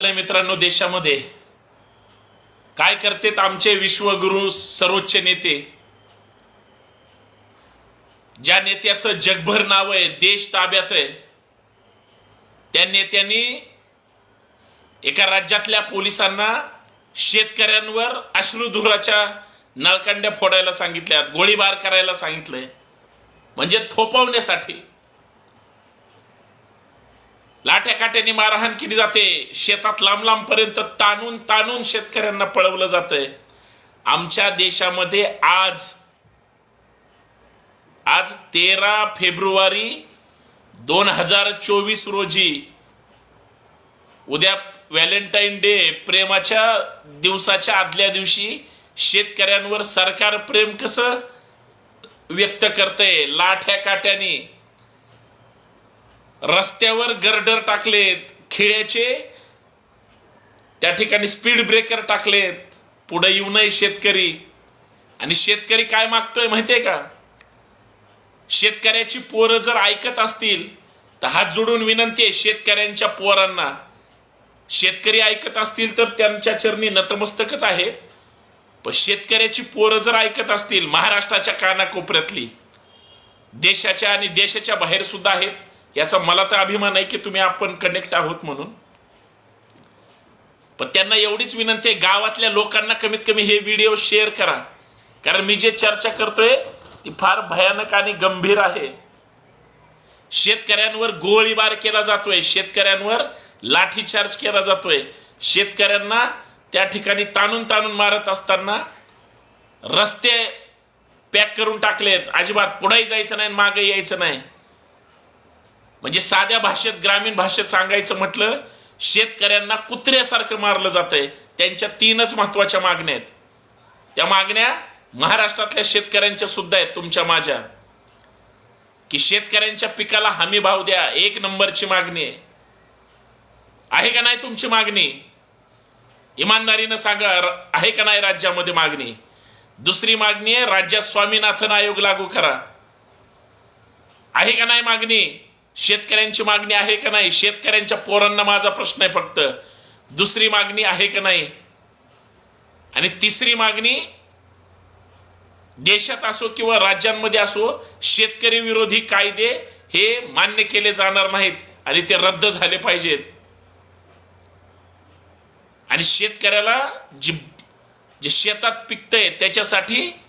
आपल्या मित्रांनो देशामध्ये. काय करतेत आमचे विश्वगुरु सर्वोच्च नेते? ज्या नेत्याचं जगभर नाव आहे देश ताब्यात आहे त्या नेत्यांनी एका राज्यातल्या पोलिसांना शेतकऱ्यांवर अश्रुधुराच्या नळकांड्या फोडायला सांगितल्यात गोळीबार करायला सांगितलंय. म्हणजे थोपवण्यासाठी. लाट्या काट्याने मारहाण केली जाते. शेतात लांब लांब पर्यंत ताणून ताणून शेतकऱ्यांना पळवलं जातंय. आमच्या देशामध्ये आज आज तेरा फेब्रुवारी दोन हजार चोवीस रोजी उद्या व्हॅलेंटाईन डे प्रेमाच्या दिवसाच्या आदल्या दिवशी शेतकऱ्यांवर सरकार प्रेम कसं व्यक्त करतंय? लाठ्या काट्याने रस्त्यावर गर्डर टाकलेत खिळ्याचे. त्या ठिकाणी स्पीड ब्रेकर टाकलेत. पुढे येऊ नये शेतकरी. आणि शेतकरी काय मागतोय माहितीये का? शेतकऱ्याची पोरं जर ऐकत असतील तर हात जोडून विनंती आहे शेतकऱ्यांच्या पोरांना. शेतकरी ऐकत असतील तर त्यांच्या चरणी नतमस्तकच आहे. पण शेतकऱ्याची पोरं जर ऐकत असतील महाराष्ट्राच्या कानाकोपऱ्यातली देशाच्या आणि देशाच्या बाहेर सुद्धा आहेत. याचा मला तर अभिमान आहे की तुम्ही आपण कनेक्ट आहोत म्हणून. पण त्यांना एवढीच विनंती आहे गावातल्या लोकांना कमीत कमी हे व्हिडिओ शेअर करा. कारण मी जे चर्चा करतोय ती फार भयानक आणि गंभीर आहे. शेतकऱ्यांवर गोळीबार केला जातोय. शेतकऱ्यांवर लाठीचार्ज केला जातोय. शेतकऱ्यांना त्या ठिकाणी ताणून ताणून मारत असताना रस्ते पॅक करून टाकलेत. अजिबात पुढेही जायचं नाही मागे यायचं नाही. म्हणजे साध्या भाषेत ग्रामीण भाषेत सांगायचं म्हटलं शेतकऱ्यांना कुत्र्यासारखं मारलं जातंय. त्यांच्या तीनच महत्त्वाच्या मागण्या आहेत. त्या मागण्या महाराष्ट्रातल्या शेतकऱ्यांच्या सुद्धा आहेत तुमच्या माझ्या. की शेतकऱ्यांच्या पिकाला हमी भाव द्या एक नंबरची मागणी आहे. आहे का नाही तुमची मागणी? इमानदारीनं सांगा आहे का नाही राज्यामध्ये मागणी? दुसरी मागणी आहे राज्यात स्वामीनाथन आयोग लागू करा. आहे का नाही मागणी? शेतकऱ्यांची मागणी आहे का नाही? शेतकऱ्यांच्या पोरांना माझा प्रश्न आहे फक्त. दुसरी मागणी आहे का नाही? आणि तिसरी मागणी देशात असो किंवा राज्यांमध्ये असो शेतकरी विरोधी कायदे हे मान्य केले जाणार नाहीत आणि ते रद्द झाले पाहिजेत. आणि शेतकऱ्याला जी जे शेतात पिकतंय त्याच्यासाठी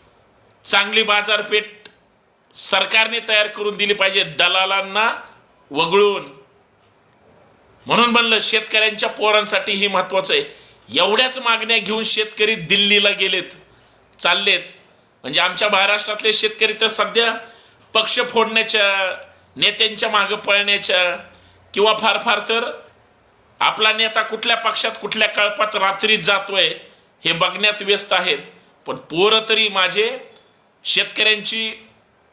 चांगली बाजारपेठ सरकारने तयार करून दिली पाहिजे. दलालांना वगळून. म्हणून म्हणलं शेतकऱ्यांच्या पोरांसाठी ही महत्वाचं आहे. एवढ्याच मागण्या घेऊन शेतकरी दिल्लीला गेलेत चाललेत. म्हणजे आमच्या महाराष्ट्रातले शेतकरी तर सध्या पक्ष फोडण्याच्या नेत्यांच्या मागं पळण्याच्या किंवा फार फार तर आपला नेता कुठल्या पक्षात कुठल्या कळपात रात्रीत जातोय हे बघण्यात व्यस्त आहेत. पण पोरं तरी माझे शेतकऱ्यांची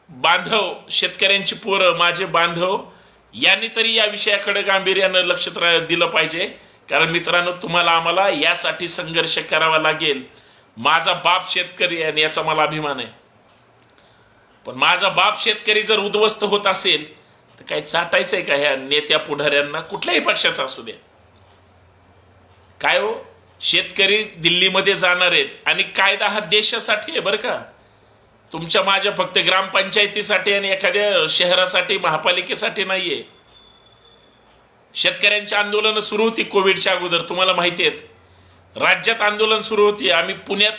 बांधव शेतकऱ्यांची पोरं माझे बांधव यांनी तरी या विषयाकडे गांभीर्यानं लक्ष दिलं पाहिजे. कारण मित्रांनो तुम्हाला आम्हाला यासाठी संघर्ष करावा लागेल. माझा बाप शेतकरी आहे आणि याचा मला अभिमान आहे. पण माझा बाप शेतकरी जर उद्ध्वस्त होत असेल तर काही चाटायचंय का ह्या नेत्या पुढाऱ्यांना? कुठल्याही पक्षाचा असू दे काय हो? शेतकरी दिल्लीमध्ये जाणार आहेत आणि कायदा हा देशासाठी आहे बरं का? तुमच्या माझ्या फक्त ग्रामपंचायतीसाठी आणि एखाद्या शहरासाठी महापालिकेसाठी नाहीये. शेतकऱ्यांची आंदोलनं सुरू होती कोविडच्या अगोदर तुम्हाला माहिती आहेत. राज्यात आंदोलन सुरू होती. आम्ही पुण्यात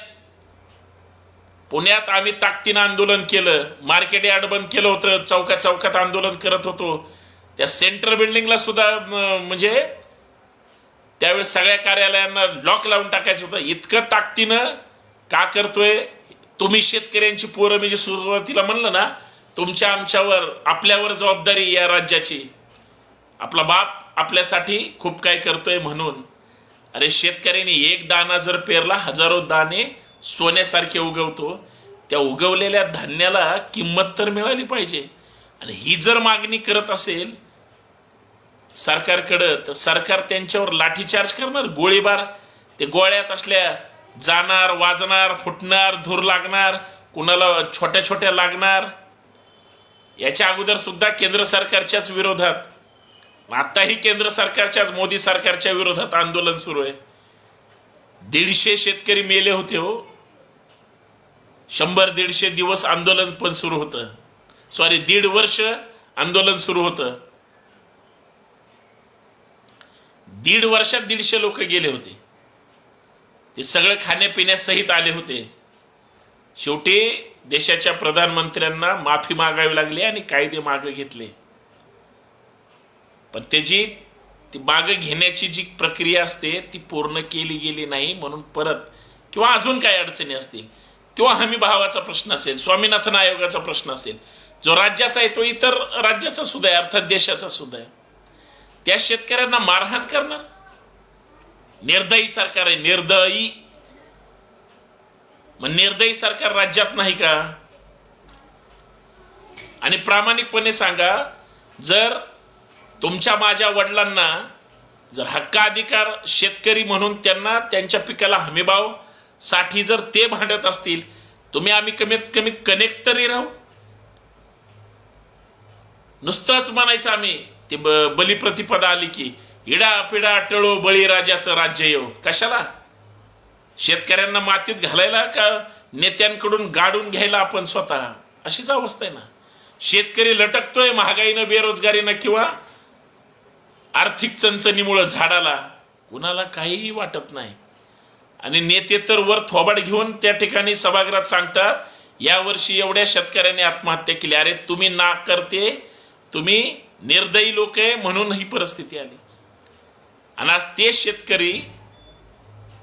पुण्यात आम्ही ताकदीनं आंदोलन केलं. मार्केट यार्ड बंद केलं होतं. चौकात चौकात आंदोलन करत होतो. त्या सेंट्रल बिल्डिंगला सुद्धा म्हणजे त्यावेळेस सगळ्या कार्यालयांना लॉक लावून टाकायचं होतं. इतकं ताकदीनं का करतोय? तुम्ही शेतकऱ्यांची पोरं म्हणजे सुरुवातीला म्हणलं ना तुमच्या आमच्यावर आपल्यावर जबाबदारी या राज्याची. आपला बाप आपल्यासाठी खूप काय करतोय म्हणून. अरे शेतकऱ्यांनी एक दाना जर पेरला हजारो दाणे सोन्यासारखे उगवतो. त्या उगवलेल्या धान्याला किंमत तर मिळाली पाहिजे. आणि ही जर मागणी करत असेल सरकारकडं तर सरकार त्यांच्यावर लाठीचार्ज करणार. गोळीबार ते गोळ्यात असल्या जाणार वाजणार फुटणार धूर लागणार कुणाला छोट्या छोट्या लागणार? याच्या अगोदर सुद्धा केंद्र सरकारच्याच विरोधात. आताही केंद्र सरकारच्याच मोदी सरकारच्या विरोधात आंदोलन सुरू आहे. दीडशे शेतकरी मेले होते हो. शंभर दीडशे दिवस आंदोलन पण सुरू होतं. सॉरी दीड वर्ष आंदोलन सुरू होतं. दीड वर्षात दीडशे लोक गेले होते. ते सगळं खाण्यापिण्यासहित आले होते. शेवटी देशाच्या प्रधानमंत्र्यांना माफी मागावी लागली आणि कायदे मागे घेतले. पण त्याची ती मागे घेण्याची जी प्रक्रिया असते ती पूर्ण केली गेली नाही म्हणून परत किंवा अजून काय अडचणी असतील? किंवा हमी भावाचा प्रश्न असेल स्वामीनाथन आयोगाचा प्रश्न असेल जो राज्याचा आहे तो इतर राज्याचा सुद्धा आहे अर्थात देशाचा सुद्धा आहे. त्या शेतकऱ्यांना मारहाण करणार? निर्दयी सरकार आहे निर्दयी. मग निर्दयी सरकार राज्यात नाही का? आणि प्रामाणिकपणे सांगा जर तुमच्या माझ्या वडिलांना जर हक्काधिकार शेतकरी म्हणून त्यांना त्यांच्या पिकाला हमीभावसाठी जर ते भांडत असतील तुम्ही आम्ही कमीत कमी कनेक्ट तरी राहू. नुसतंच म्हणायचं आम्ही ते ब बलिप्रतिपदा आली की इडा पिडा टळो बळीराजाचं राज्य येऊ. कशाला? शेतकऱ्यांना मातीत घालायला का नेत्यांकडून गाडून घ्यायला आपण स्वतः? अशीच अवस्था आहे ना. शेतकरी लटकतोय महागाईनं बेरोजगारीनं किंवा आर्थिक चणचणीमुळं झाडाला. कुणाला काहीही वाटत नाही. आणि नेते तर वर थोबाड घेऊन त्या ठिकाणी सभागृहात सांगतात यावर्षी एवढ्या शेतकऱ्यांनी आत्महत्या केली. अरे तुम्ही ना करते तुम्ही निर्दयी लोक आहे म्हणून ही परिस्थिती आली. आणि आज ते शेतकरी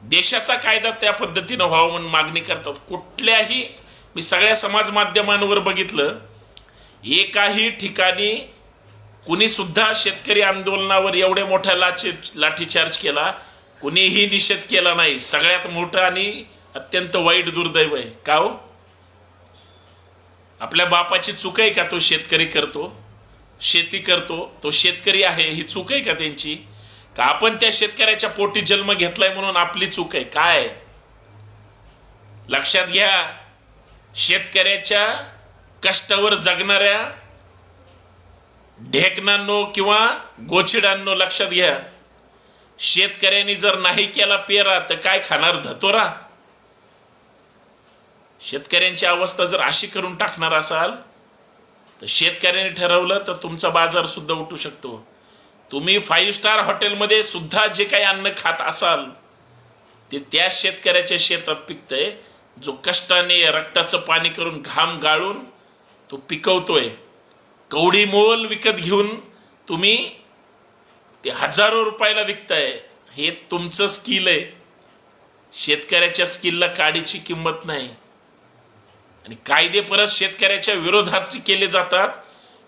देशाचा कायदा त्या पद्धतीनं व्हावा म्हणून मागणी करतात. कुठल्याही मी सगळ्या समाज माध्यमांवर बघितलं एकाही ठिकाणी कुणी सुद्धा शेतकरी आंदोलनावर एवढ्या मोठ्या लाठी लाठीचार्ज केला कुणीही निषेध केला नाही. सगळ्यात मोठं आणि अत्यंत वाईट दुर्दैव आहे. का हो? आपल्या बापाची चूक आहे का तो शेतकरी करतो? शेती करतो? तो शेतकरी आहे. ही चूक आहे का त्यांची? का आपण त्या शेतकऱ्याच्या पोटी जन्म घेतलाय म्हणून आपली चूक आहे? काय? लक्षात घ्या शेतकऱ्याच्या कष्टावर जगणाऱ्या ढेकणांनो किंवा गोचिडांनो लक्षात घ्या. शेतकऱ्यांनी जर नाही केला पेरा तर काय खाणार? धतोरा. शेतकऱ्यांची अवस्था जर अशी करून टाकणार असाल तर शेतकऱ्यांनी ठरवलं तर तुमचा बाजार सुद्धा उठू शकतो. तुम्ही फाईव्ह स्टार हॉटेलमध्ये सुद्धा जे काही अन्न खात असाल ते त्या शेतकऱ्याच्या शेतात पिकतंय. जो कष्टाने रक्ताचं पाणी करून घाम गाळून तो पिकवतोय. कवडी मोल विकत घेऊन तुम्ही ते हजारो रुपयाला विकताय. हे तुमचं स्किल आहे. शेतकऱ्याच्या स्किलला काडीची किंमत नाही. आणि कायदे परत शेतकऱ्याच्या विरोधात केले जातात.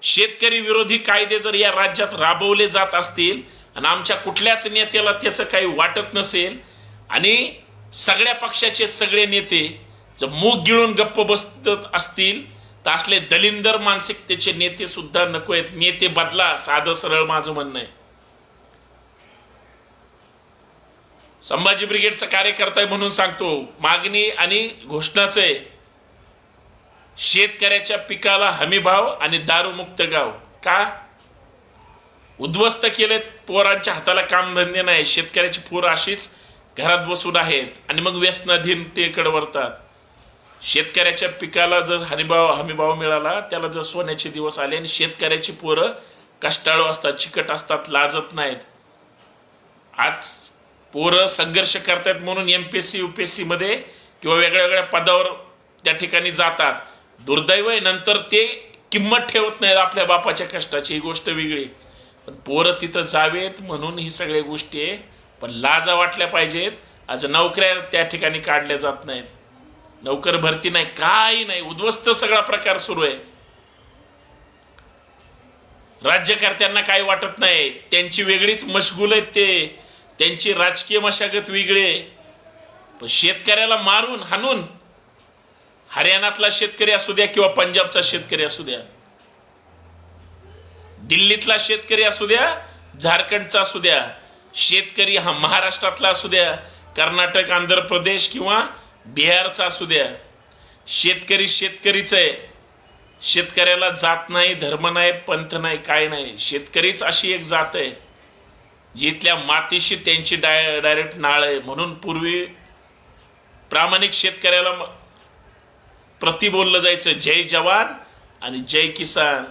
शेतकरी विरोधी कायदे जर या राज्यात राबवले जात असतील आणि आमच्या कुठल्याच नेत्याला त्याचं काही वाटत नसेल आणि सगळ्या पक्षाचे सगळे नेते जर मूग गिळून गप्प बसत असतील तर असले दलिंदर मानसिकतेचे नेते सुद्धा नको आहेत. नेते बदला साधं सरळ माझं म्हणणं आहे. संभाजी ब्रिगेडचा कार्यकर्ता आहे म्हणून सांगतो. मागणी आणि घोषणाचं आहे. शेतकऱ्याच्या पिकाला हमीभाव आणि दारूमुक्त गाव. का? उद्ध्वस्त केलेत पोरांच्या हाताला कामधंदे नाही. शेतकऱ्याची पोरं अशीच घरात बसून आहेत आणि मग व्यसनाधीनतेकडे वरतात. शेतकऱ्याच्या पिकाला जर हमीभाव हमीभाव मिळाला त्याला जर सोन्याचे दिवस आले आणि शेतकऱ्याची पोरं कष्टाळू असतात चिकट असतात लाजत नाहीत. आज पोरं संघर्ष करतात म्हणून M P S C U P S सीमध्ये किंवा वेगळ्या वेगळ्या पदावर त्या ठिकाणी जातात. दुर्दैव आहे नंतर ते किंमत ठेवत नाहीत आपल्या बापाच्या कष्टाची ही गोष्ट वेगळी. पण पोरं तिथं जावेत म्हणून ही सगळ्या गोष्टी आहे. पण लाजा वाटल्या पाहिजेत. आज नोकऱ्या त्या ठिकाणी काढल्या जात नाहीत. नोकर भरती नाही काही नाही. उद्ध्वस्त सगळा प्रकार सुरू आहे. राज्यकर्त्यांना काही वाटत नाही. त्यांची वेगळीच मशगूल आहेत ते. त्यांची राजकीय मशागत वेगळी आहे. पण शेतकऱ्याला मारून हाणून हरियाणातला शेतकरी असू द्या किंवा पंजाबचा शेतकरी असू द्या दिल्लीतला शेतकरी असू द्या झारखंडचा असू द्या शेतकरी हा महाराष्ट्रातला असू द्या कर्नाटक आंध्र प्रदेश किंवा बिहारचा असू द्या शेतकरी शेतकरीच आहे. शेतकऱ्याला जात नाही धर्म नाही पंथ नाही काय नाही. शेतकरीच अशी एक जात आहे जिथल्या मातीशी त्यांची डाय डायरेक्ट नाळ आहे. म्हणून पूर्वी प्रामाणिक शेतकऱ्याला प्रति बोललं जायचं जय जवान आणि जय किसान.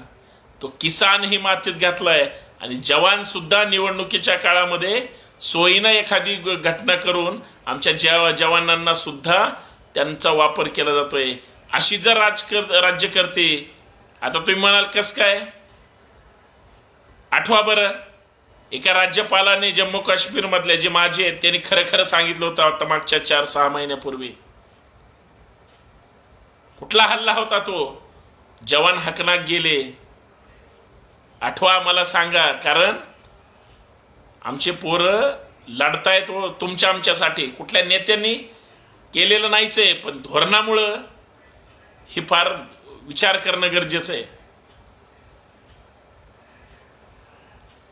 तो किसान ही मातीत घातलाय आणि जवान सुद्धा निवडणुकीच्या काळामध्ये सोयीनं एखादी घटना करून आमच्या जव जवानांना सुद्धा त्यांचा वापर केला जातोय. अशी जर राजकर राज्य करते आता तुम्ही म्हणाल कस काय? आठवा बरं. एका राज्यपालाने जम्मू काश्मीर मधले जे माझे आहेत त्यांनी खरं खरं सांगितलं होतं आता मागच्या चार सहा महिन्यापूर्वी. कुठला हल्ला होता तो? जवान हकनाक गेले. आठवा मला सांगा कारण आमचे पोरं लढतायत व तुमच्या आमच्यासाठी. कुठल्या नेत्यांनी केलेलं नाहीच आहे पण धोरणामुळं हे फार विचार करणं गरजेचं आहे.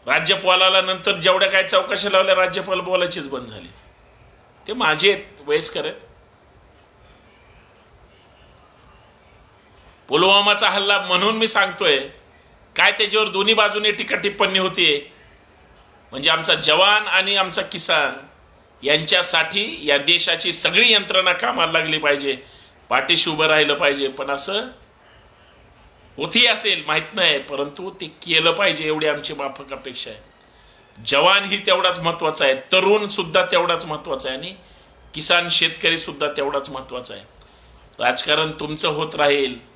राज्यपालाला नंतर जेवढ्या काय चौकशा लावल्या राज्यपाल बोलायचीच बंद झाली. ते माझे आहेत वयस्कर आहेत. पुलवामाचा हल्ला म्हणून मी सांगतोय. काय त्याच्यावर दोन्ही बाजूने टीका टिप्पणी होती म्हणजे आमचा जवान आणि आमचा किसान यांच्यासाठी या देशाची सगळी यंत्रणा कामाला लागली पाहिजे. पाठीशी उभं राहिलं पाहिजे. पण असं होती असेल माहीत नाही. परंतु ते केलं पाहिजे एवढी आमची माफक अपेक्षा आहे. जवान ही तेवढाच महत्त्वाचा आहे. तरुण सुद्धा तेवढाच महत्त्वाचा आहे. आणि किसान शेतकरी सुद्धा तेवढाच महत्त्वाचा आहे. राजकारण तुमचं होत राहील.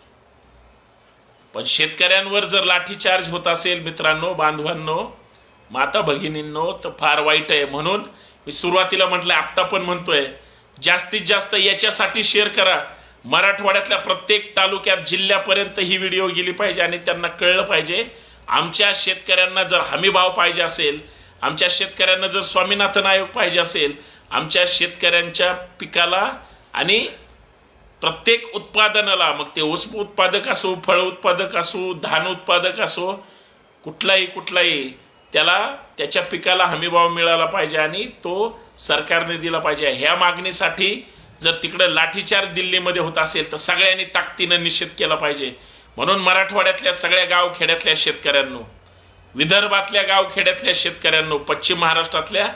पण शेतकऱ्यांवर जर लाठीचार्ज होत असेल मित्रांनो बांधवांनो माता भगिनींनो तर फार वाईट आहे. म्हणून मी सुरुवातीला म्हटलं आत्ता पण म्हणतोय जास्तीत जास्त याच्यासाठी शेअर करा. मराठवाड्यातल्या प्रत्येक तालुक्यात जिल्ह्यापर्यंत ही व्हिडिओ गेली पाहिजे आणि त्यांना कळलं पाहिजे. आमच्या शेतकऱ्यांना जर हमीभाव पाहिजे असेल आमच्या शेतकऱ्यांना जर स्वामीनाथन आयोग पाहिजे असेल आमच्या शेतकऱ्यांच्या पिकाला आणि प्रत्येक उत्पादनाला मग ते ऊस उत्पादक असो फळ उत्पादक असो धान उत्पादक असो कुठलाही कुठलाही त्याला त्याच्या पिकाला हमीभाव मिळाला पाहिजे आणि तो सरकारने दिला पाहिजे. ह्या मागणीसाठी जर तिकडं लाठीचार्ज दिल्लीमध्ये होत असेल तर सगळ्यांनी ताकदीनं निषेध केला पाहिजे. म्हणून मराठवाड्यातल्या सगळ्या गावखेड्यातल्या शेतकऱ्यांनो विदर्भातल्या गावखेड्यातल्या शेतकऱ्यांनो पश्चिम महाराष्ट्रातल्या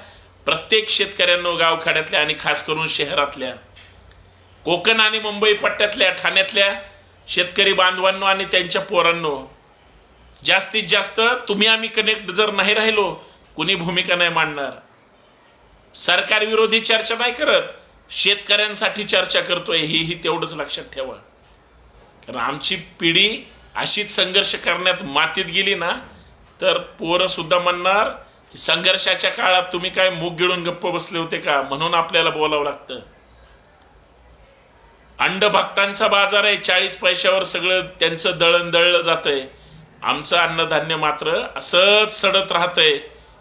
प्रत्येक शेतकऱ्यांनो गावखेड्यातल्या आणि खास करून शहरातल्या कोकण आणि मुंबई पट्ट्यातल्या ठाण्यातल्या शेतकरी बांधवांनो आणि त्यांच्या पोरांनो जास्तीत जास्त तुम्ही आम्ही कनेक्ट जर नाही राहिलो कुणी भूमिका नाही मांडणार. सरकार विरोधी चर्चा नाही करत शेतकऱ्यांसाठी चर्चा करतोय हेही तेवढंच लक्षात ठेवा. कारण आमची पिढी अशीच संघर्ष करण्यात मातीत गेली ना तर पोरं सुद्धा म्हणणार संघर्षाच्या काळात तुम्ही काय मूग गिळून गप्प बसले होते का? म्हणून आपल्याला बोलावं लागतं. अंडभक्तांचा बाजार आहे. चाळीस पैशावर सगळं त्यांचं दळण दळलं जातंय. आमचं अन्नधान्य मात्र असंच सडत राहतंय.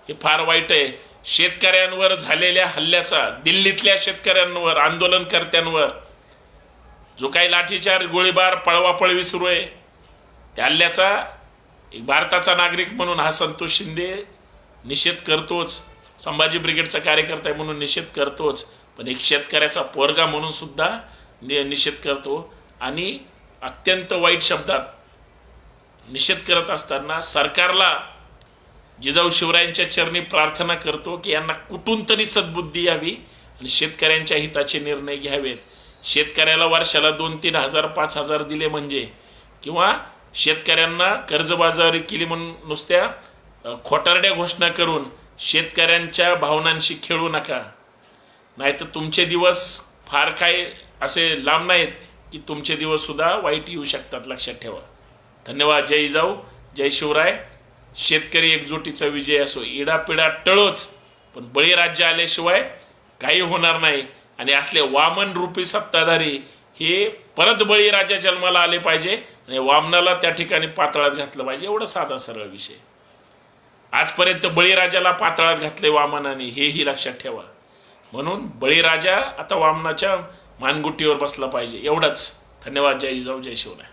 हे फार वाईट आहे. शेतकऱ्यांवर झालेल्या हल्ल्याचा दिल्लीतल्या शेतकऱ्यांवर आंदोलनकर्त्यांवर जो काही लाठीचार गोळीबार पळवापळवी सुरू आहे त्या हल्ल्याचा एक भारताचा नागरिक म्हणून हा संतोष शिंदे निषेध करतोच. संभाजी ब्रिगेडचा कार्यकर्ता आहे म्हणून निषेध करतोच. पण एक शेतकऱ्याचा पोरगा म्हणून सुद्धा नि निषेध करतो आणि अत्यंत वाईट शब्दात निषेध करत असताना सरकारला जिजाऊ शिवरायांच्या चरणी प्रार्थना करतो की यांना कुठून तरी सद्बुद्धी यावी आणि शेतकऱ्यांच्या हिताचे निर्णय घ्यावेत. शेतकऱ्याला वर्षाला दोन तीन हजार पाच हजार दिले म्हणजे किंवा शेतकऱ्यांना कर्जबाजारी केली म्हणून नुसत्या खोटारड्या घोषणा करून शेतकऱ्यांच्या भावनांशी खेळू नका. नाहीतर तुमचे दिवस फार काय असे लांब नाहीत की तुमचे दिवस सुद्धा वाईट येऊ शकतात लक्षात ठेवा. धन्यवाद जय जाऊ जय शिवराय. शेतकरी एकजुटीचा विजय असो इडापिडा टळोच पण बळीराज्य आल्याशिवाय काही होणार नाही. आणि असले वामन रूपी सत्ताधारी हे परत बळीराजा जन्माला आले पाहिजे आणि वामनाला त्या ठिकाणी पातळात घातलं पाहिजे एवढा साधा सरळ विषय. आजपर्यंत बळीराजाला पातळात घातले वामनाने हेही लक्षात ठेवा. म्हणून बळीराजा आता वामनाच्या मानगुटीवर बसला पाहिजे. एवढंच. धन्यवाद. जय जाऊ जय शिवराय.